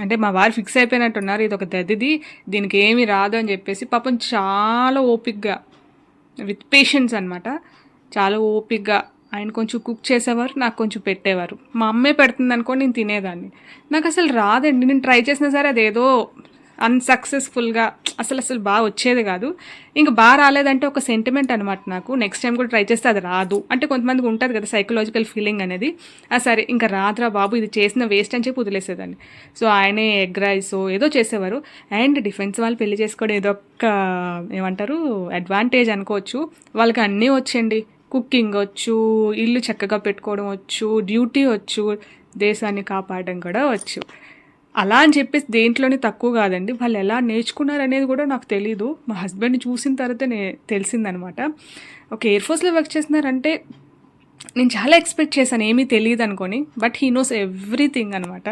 అంటే మా వారు ఫిక్స్ అయిపోయినట్టున్నారు ఇది ఒక దదిది దీనికి ఏమీ రాదు అని చెప్పేసి పాపం చాలా ఓపిక్గా విత్ పేషెన్స్ అనమాట చాలా ఓపిక్గా ఆయన కొంచెం కుక్ చేసేవారు నాకు కొంచెం పెట్టేవారు. మా అమ్మే పెడుతుంది అనుకో నేను తినేదాన్ని. నాకు అసలు రాదండి నేను ట్రై చేసినా సరే అదేదో అన్సక్సెస్ఫుల్గా అసలు అసలు బాగా వచ్చేది కాదు. ఇంకా బాగా రాలేదంటే ఒక సెంటిమెంట్ అనమాట నాకు. నెక్స్ట్ టైం కూడా ట్రై చేస్తే అది రాదు. అంటే కొంతమందికి ఉంటుంది కదా సైకలాజికల్ ఫీలింగ్ అనేది. ఆ సరే ఇంకా రాదురా బాబు ఇది చేసిన వేస్ట్ అని చెప్పి వదిలేసేదాన్ని. సో ఆయనే ఎగ్ రైస్ ఏదో చేసేవారు. అండ్ డిఫెన్స్ వాళ్ళు పెళ్ళి చేసుకోవడం ఏదో ఒక ఏమంటారు అడ్వాంటేజ్ అనుకోవచ్చు. వాళ్ళకి అన్నీ వచ్చండి. కుకింగ్ వచ్చు ఇల్లు చక్కగా పెట్టుకోవడం వచ్చు డ్యూటీ వచ్చు దేశాన్ని కాపాడడం కూడా వచ్చు. అలా అని చెప్పేసి దేంట్లోనే తక్కువ కాదండి. వాళ్ళు ఎలా నేర్చుకున్నారు అనేది కూడా నాకు తెలీదు. మా హస్బెండ్ని చూసిన తర్వాత నే తెలిసిందనమాట. ఒక ఎయిర్ ఫోర్స్లో వర్క్ చేస్తున్నారంటే నేను చాలా ఎక్స్పెక్ట్ చేశాను. ఏమీ తెలియదు అనుకొని బట్ హీ నోస్ ఎవ్రీథింగ్ అనమాట.